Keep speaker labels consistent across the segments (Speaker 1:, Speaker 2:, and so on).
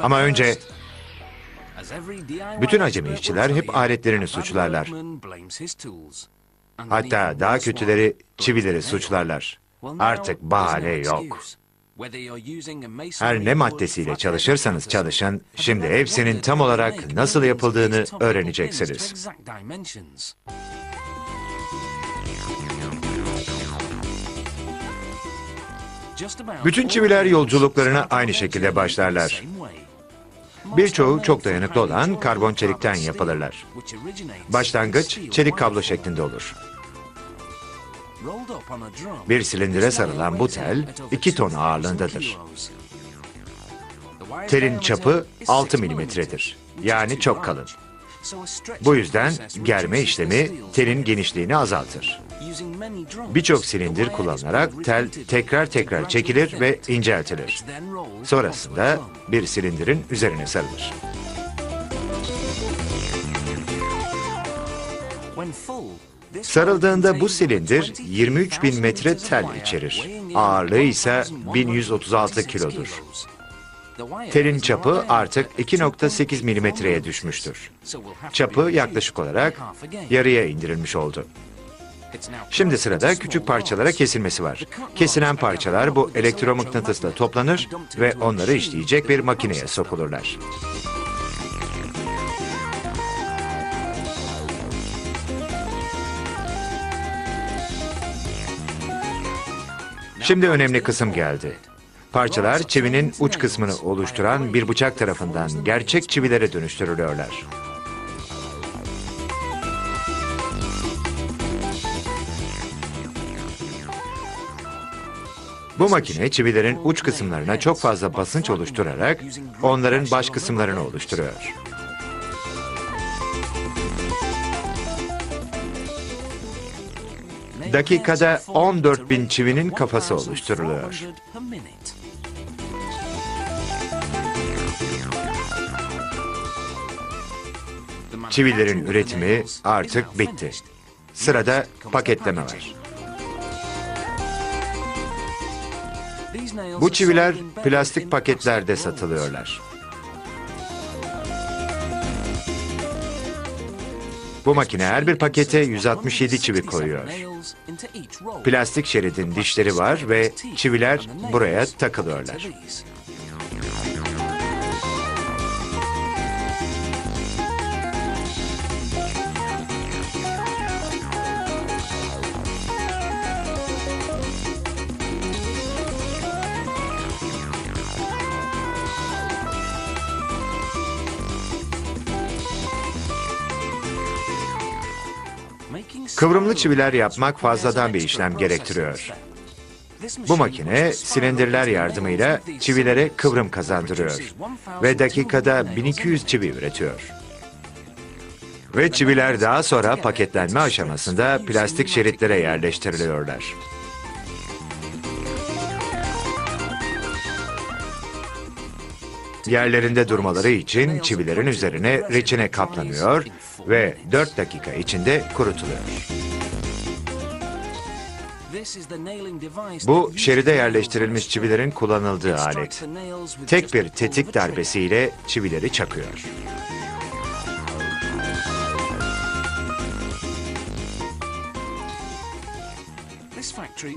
Speaker 1: Ama önce bütün acemi işçiler hep aletlerini suçlarlar. Hatta daha kötüleri çivileri suçlarlar. Artık bahane yok. Her ne maddesiyle çalışırsanız çalışın, şimdi hepsinin tam olarak nasıl yapıldığını öğreneceksiniz. Bütün çiviler yolculuklarına aynı şekilde başlarlar. Birçoğu çok dayanıklı olan karbon çelikten yapılırlar. Başlangıç çelik kablo şeklinde olur. Bir silindire sarılan bu tel 2 ton ağırlığındadır. Telin çapı 6 milimetredir. Yani çok kalın. Bu yüzden germe işlemi telin genişliğini azaltır. Birçok silindir kullanılarak tel tekrar tekrar çekilir ve inceltilir. Sonrasında bir silindirin üzerine sarılır. Sarıldığında bu silindir 23 bin metre tel içerir. Ağırlığı ise 1136 kilodur. Telin çapı artık 2.8 milimetreye düşmüştür. Çapı yaklaşık olarak yarıya indirilmiş oldu. Şimdi sırada küçük parçalara kesilmesi var. Kesilen parçalar bu elektromıknatısla toplanır ve onları işleyecek bir makineye sokulurlar. Şimdi önemli kısım geldi. Parçalar çivinin uç kısmını oluşturan bir bıçak tarafından gerçek çivilere dönüştürülüyorlar. Bu makine çivilerin uç kısımlarına çok fazla basınç oluşturarak onların baş kısımlarını oluşturuyor. Dakikada 14 bin çivinin kafası oluşturuluyor. Çivilerin üretimi artık bitti. Sırada paketleme var. Bu çiviler plastik paketlerde satılıyorlar. Bu makine her bir pakete 167 çivi koyuyor. Plastik şeridin dişleri var ve çiviler buraya takılıyorlar. Kıvrımlı çiviler yapmak fazladan bir işlem gerektiriyor. Bu makine silindirler yardımıyla çivilere kıvrım kazandırıyor ve dakikada 1200 çivi üretiyor. Ve çiviler daha sonra paketlenme aşamasında plastik şeritlere yerleştiriliyorlar. Yerlerinde durmaları için çivilerin üzerine reçine kaplanıyor ve 4 dakika içinde kurutuluyor. Bu şeride yerleştirilmiş çivilerin kullanıldığı alet. Tek bir tetik darbesiyle çivileri çakıyor.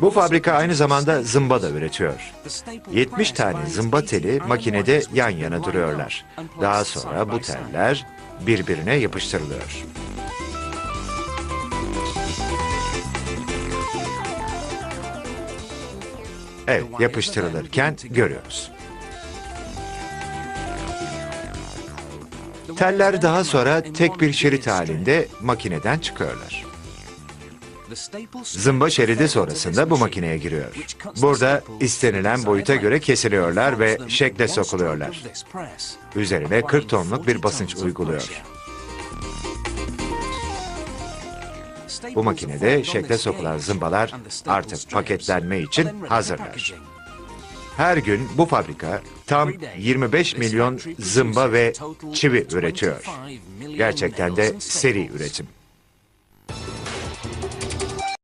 Speaker 1: Bu fabrika aynı zamanda zımba da üretiyor. 70 tane zımba teli makinede yan yana duruyorlar. Daha sonra bu teller birbirine yapıştırılıyor. Evet, yapıştırılırken görüyoruz. Teller daha sonra tek bir şerit halinde makineden çıkıyorlar. Zımba şeridi sonrasında bu makineye giriyor. Burada istenilen boyuta göre kesiliyorlar ve şekle sokuluyorlar. Üzerine 40 tonluk bir basınç uyguluyor. Bu makinede şekle sokulan zımbalar artık paketlenme için hazırlar. Her gün bu fabrika tam 25 milyon zımba ve çivi üretiyor. Gerçekten de seri üretim.